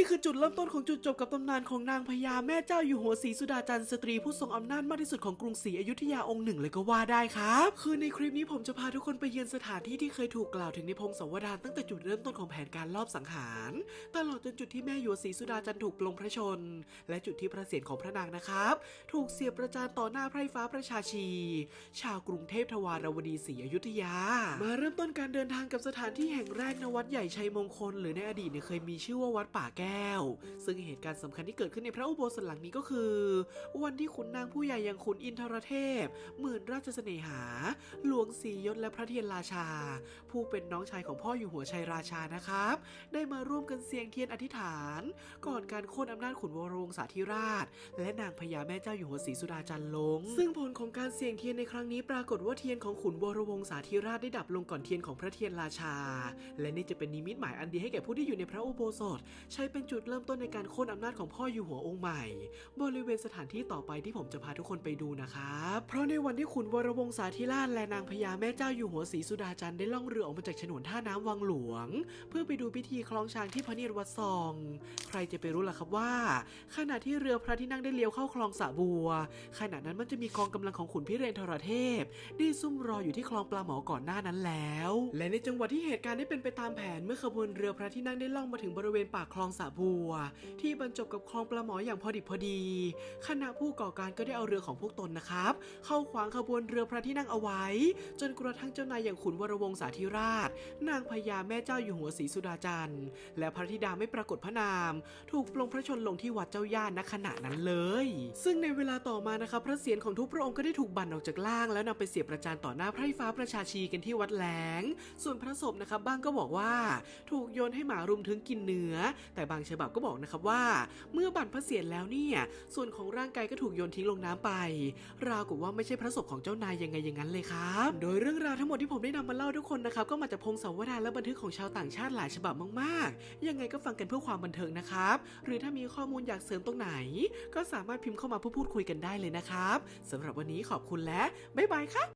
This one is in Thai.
นี่คือจุดเริ่มต้นของจุดจบกับตำนานของนางพญาแม่เจ้าอยู่หัวศรีสุดาจันทร์สตรีผู้ทรงอำนาจมากที่สุดของกรุงศรีอยุธยาองค์หนึ่งเลยก็ว่าได้ครับ คือในคลิปนี้ผมจะพาทุกคนไปเยือนสถานที่ที่เคยถูกกล่าวถึงในพงศาวดารตั้งแต่จุดเริ่มต้นของแผนการลอบสังหารตลอดจนจุดที่แม่หยวศรีสุดาจันทร์ถูกปลงพระชน และจุดที่พระเศียรของพระนางนะครับ ถูกเสียบประจานต่อหน้าไพร่ฟ้าประชาชี ชาวกรุงเทพทวารวดีศรีอยุธยา มาเริ่มต้นการเดินทางกับสถานที่แห่งแรกณวัดใหญ่ชัยมงคล หรือในอดีตเนี่ยเคยมีชื่อว่าวัดป่าแก้ว ซึ่งเหตุการณ์สำคัญที่เกิดขึ้นในพระอุโบสถหลังนี้ก็คือ วันที่ขุนนางผู้ใหญ่อย่างขุนอินทรเทพ หมื่นราชเสน่หา หลวงศรียศและพระเทียนราชา ผู้เป็นน้องชายของพ่ออยู่หัวชัยราชานะครับ ได้มาร่วมกันเสียงเทียนอธิษฐาน ก่อนการโค่นอำนาจขุนวรวงศาธิราช และนางพญาแม่เจ้าอยู่หัวศรีสุดาจันลง ซึ่งผลของการเสี่ยงเทียนในครั้งนี้ปรากฏว่าเทียนของขุนวรวงศาธิราชได้ดับลงก่อนเทียนของพระเทียนราชา และนี่จะเป็นนิมิตหมายอันดีให้แก่ผู้ที่อยู่ในพระอุโบสถ ใช้เป็นจุดเริ่มต้นในการโค่นอำนาจของพ่ออยู่หัวองค์ใหม่ บริเวณสถานที่ต่อไปที่ผมจะพาทุกคนไปดูนะครับ เพราะในวันที่ขุนวรวงศาธิราชและนางพญาแม่เจ้าอยู่หัวศรีสุดาจันทร์ได้ล่องเรือออกมาจากฉนวนท่าน้ำวังหลวง เพื่อไปดูพิธีคล้องช้างที่พระเนียรวัดซอง ใครจะไปรู้ล่ะครับว่า ขณะที่เรือพระที่นั่งได้เลี้ยวเข้าคลองสะบัว ขณะนั้นมันจะมีกองกำลังของขุนพิเรนทรเทพได้ซุ่มรออยู่ที่คลองปลาหมอก่อนหน้านั้นแล้ว และในจังหวะที่เหตุการณ์ได้เป็นไปตามแผนเมื่อขบวนเรือพระที่นั่งได้ล่องมาถึงบริเวณปากคลองสะบัว ที่บรรจบกับคลองปลาหมออย่างพอดิบพอดี คณะผู้ก่อการก็ได้เอาเรือของพวกตนนะครับ เข้าขวางขบวนเรือพระที่นั่งเอาไว้ จนกระทั่งเจ้านายอย่างขุนวรวงศาธิราช นางพญาแม่เจ้าอยู่หัวศรีสุดาจันทร์และพระธิดาไม่ปรากฏพระนาม ถูกปลงพระชนลงที่วัดเจ้าย่านณขณะนั้นเลย ซึ่งในเวลาต่อมานะครับพระเศียรของทุกพระองค์ก็ได้ถูกบั่นออกจากล่าง แล้วนำไปเสียประจานต่อหน้าไพร่ฟ้าประชาชีกันที่วัดแหลง ส่วนพระศพนะครับบ้างก็บอกว่า ถูกโยนให้หมารุมถึงกินเนื้อ แต่บางฉบับก็บอกนะครับว่า เมื่อบั่นพระเศียรแล้วเนี่ยส่วนของร่างกายก็ถูกโยนทิ้งลงน้ำไป ราวกับว่าไม่ใช่พระศพของเจ้านายยังไงอย่างนั้นเลยครับ โดยเรื่องราวทั้งหมดที่ผมได้นำมาเล่าทุกคนนะครับก็มาจากพงศาวดารและบันทึกของชาวต่างชาติหลายฉบับมากๆ ยังไงก็ฟังกันเพื่อความบันเทิงนะครับ หรือถ้ามีข้อมูลอยากเสริมตรงไหน ก็สามารถพิมพ์เข้ามาพูดคุยกันได้เลยนะครับสำหรับวันนี้ขอบคุณและบ๊ายบายครับ